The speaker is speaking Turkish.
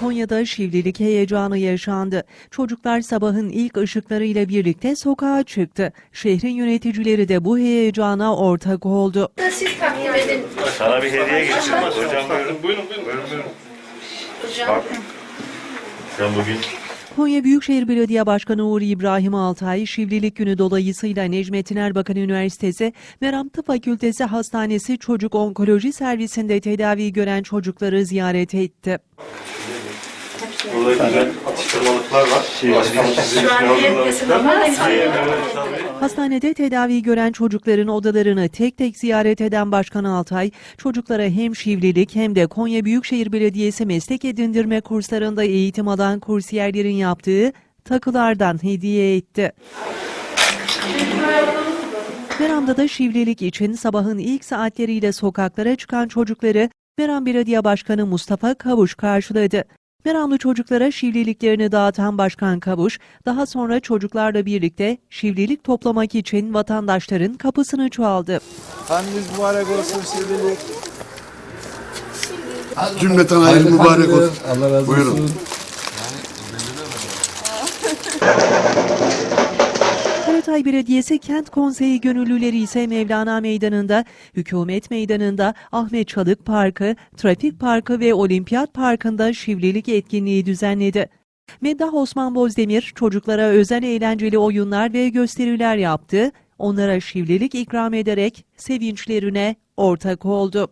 Konya'da şivlilik heyecanı yaşandı. Çocuklar sabahın ilk ışıklarıyla birlikte sokağa çıktı. Şehrin yöneticileri de bu heyecana ortak oldu. Siz takdim edin. Sana bir hediye getirdim. Hocam buyurun. Buyurun buyurun. buyurun. Bak. Sen bugün Konya Büyükşehir Belediye Başkanı Uğur İbrahim Altay, Şivlilik Günü dolayısıyla Necmettin Erbakan Üniversitesi Meram Tıp Fakültesi Hastanesi Çocuk Onkoloji Servisinde tedavi gören çocukları ziyaret etti. Burada güzel atıştırmalıklar var. Başkanım size Şu an herkesin ama Hastanede tedavi gören çocukların odalarını tek tek ziyaret eden Başkan Altay, çocuklara hem şivlilik hem de Konya Büyükşehir Belediyesi meslek edindirme kurslarında eğitim alan kursiyerlerin yaptığı takılardan hediye etti. Meram'da da şivlilik için sabahın ilk saatleriyle sokaklara çıkan çocukları Meram Belediye Başkanı Mustafa Kavuş karşıladı. Meramlı çocuklara şivliliklerini dağıtan Başkan Kavuş, daha sonra çocuklarla birlikte şivlilik toplamak için vatandaşların kapısını çaldı. Anneniz mübarek olsun sevgili. Cümleten hayırlı mübarek olsun. Allah razı Buyurun. Karatay Belediyesi Kent Konseyi gönüllüleri ise Mevlana Meydanı'nda, Hükümet Meydanı'nda, Ahmet Çalık Parkı, Trafik Parkı ve Olimpiyat Parkı'nda şivlilik etkinliği düzenledi. Meddah Osman Bozdemir çocuklara özel eğlenceli oyunlar ve gösteriler yaptı, onlara şivlilik ikram ederek sevinçlerine ortak oldu.